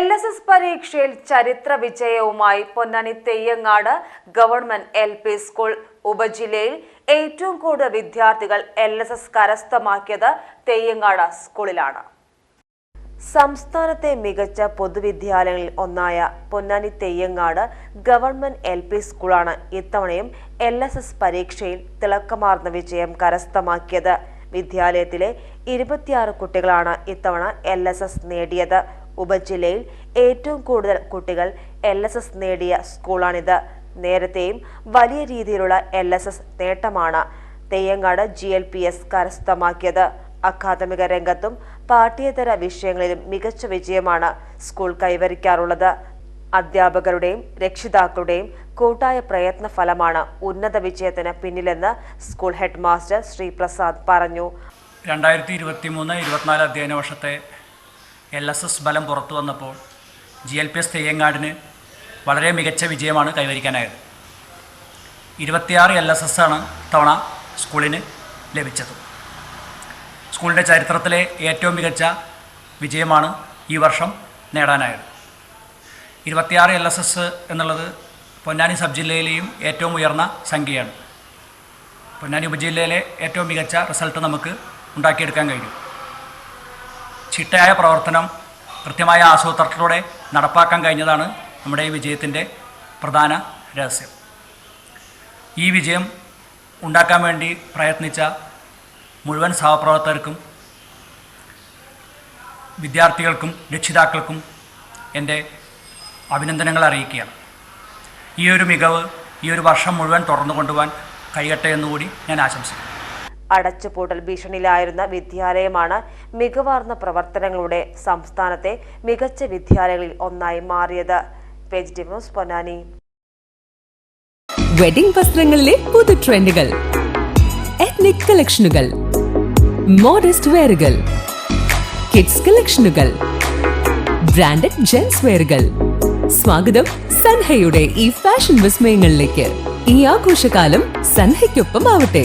L S S പരീക്ഷയിൽ ചരിത്ര വിജയവുമായി Ponnani Theyyangad government L P school ഉപജില്ലയിൽ ഏറ്റവും കൂടുതൽ വിദ്യാർത്ഥികൾ എൽ എസ് എസ് കരസ്ഥമാക്കിയത് തെയ്യങ്ങാട് സ്കൂളിലാണ്. സംസ്ഥാനത്തെ മികച്ച പൊതുവിദ്യാലയങ്ങളിൽ ഒന്നായ Ponnani Theyyangad government L P സ്കൂളാണ് ഇത്തവണയും എൽ എസ് എസ് പരീക്ഷയിൽ തിളക്കമാർന്ന വിജയം കരസ്ഥമാക്കിയത്. വിദ്യാലയത്തിലെ ഇരുപത്തിയാറ് കുട്ടികളാണ് ഇത്തവണ എൽ എസ് എസ് നേടിയത്. ഉപജില്ലയിൽ ഏറ്റവും കൂടുതൽ കുട്ടികൾ എൽ എസ് എസ് നേടിയ സ്കൂളാണിത്. നേരത്തെയും വലിയ രീതിയിലുള്ള എൽ എസ് എസ് നേട്ടമാണ് Theyyangad G L P S കരസ്ഥമാക്കിയത്. അക്കാദമിക രംഗത്തും പാഠ്യേതര വിഷയങ്ങളിലും മികച്ച വിജയമാണ് സ്കൂൾ കൈവരിക്കാറുള്ളത്. അധ്യാപകരുടെയും രക്ഷിതാക്കളുടെയും കൂട്ടായ പ്രയത്ന ഫലമാണ് ഉന്നത വിജയത്തിന് പിന്നിലെന്ന് school head master Shri Prasad പറഞ്ഞു. രണ്ടായിരത്തി ഇരുപത്തി മൂന്ന് ഇരുപത്തിനാല് അധ്യയന വർഷത്തെ എൽ എസ് എസ് ബലം പുറത്തു വന്നപ്പോൾ ജി എൽ പി എസ് തെയ്യങ്ങാടിന് വളരെ മികച്ച വിജയമാണ് കൈവരിക്കാനായത്. ഇരുപത്തിയാറ് എൽ എസ് എസ് ആണ് തവണ സ്കൂളിന് ലഭിച്ചത്. സ്കൂളിന്റെ ചരിത്രത്തിലെ ഏറ്റവും മികച്ച വിജയമാണ് ഈ വർഷം നേടാനായത്. ഇരുപത്തിയാറ് എൽ എസ് എസ് എന്നുള്ളത് പൊന്നാനി സബ് ജില്ലയിലെയും ഏറ്റവും ഉയർന്ന സംഖ്യയാണ്. പൊന്നാനി ഉപജില്ലയിലെ ഏറ്റവും മികച്ച റിസൾട്ട് നമുക്ക് ഉണ്ടാക്കിയെടുക്കാൻ കഴിയും. ചിട്ടയായ പ്രവർത്തനം കൃത്യമായ ആസൂത്രണത്തിലൂടെ നടപ്പാക്കാൻ കഴിഞ്ഞതാണ് നമ്മുടെ ഈ വിജയത്തിന്റെ പ്രധാന രഹസ്യം. ഈ വിജയം ഉണ്ടാക്കാൻ വേണ്ടി പ്രയത്നിച്ച മുഴുവൻ സഹപ്രവർത്തകർക്കും വിദ്യാർത്ഥികൾക്കും രക്ഷിതാക്കൾക്കും എന്റെ അഭിനന്ദനങ്ങൾ അറിയിക്കുകയാണ്. ഈ ഒരു മികവ് ഈ ഒരു വർഷം മുഴുവൻ തുറന്നു കൊണ്ടുപോകാൻ കഴിയട്ടെ എന്നുകൂടി ഞാൻ ആശംസിക്കുന്നു. അടച്ചുപൂട്ടൽ ഭീഷണിയിലായിരുന്ന വിദ്യാലയമാണ് മികവാർന്ന പ്രവർത്തനങ്ങളുടെ സംസ്ഥാനത്തെ മികച്ച വിദ്യാലയങ്ങളിൽ ഒന്നായി മാറിയത്. ന്യൂസ് പൊന്നാനി. വെഡിംഗ് വസ്ത്രങ്ങളിലെ പുതു ട്രെൻഡുകൾ എത്നിക് കളക്ഷനുകൾ മോഡസ്റ്റ് വെയറുകൾ കിഡ്സ് കളക്ഷനുകൾ ബ്രാൻഡഡ് ജെൻസ് വെയറുകൾ സ്വാഗതം സൻഹയുടെ ഈ ഫാഷൻ വിസ്മയങ്ങളിലേക്ക്. ഈ ആഘോഷകാലം സൻഹയ്ക്കൊപ്പം ആവട്ടെ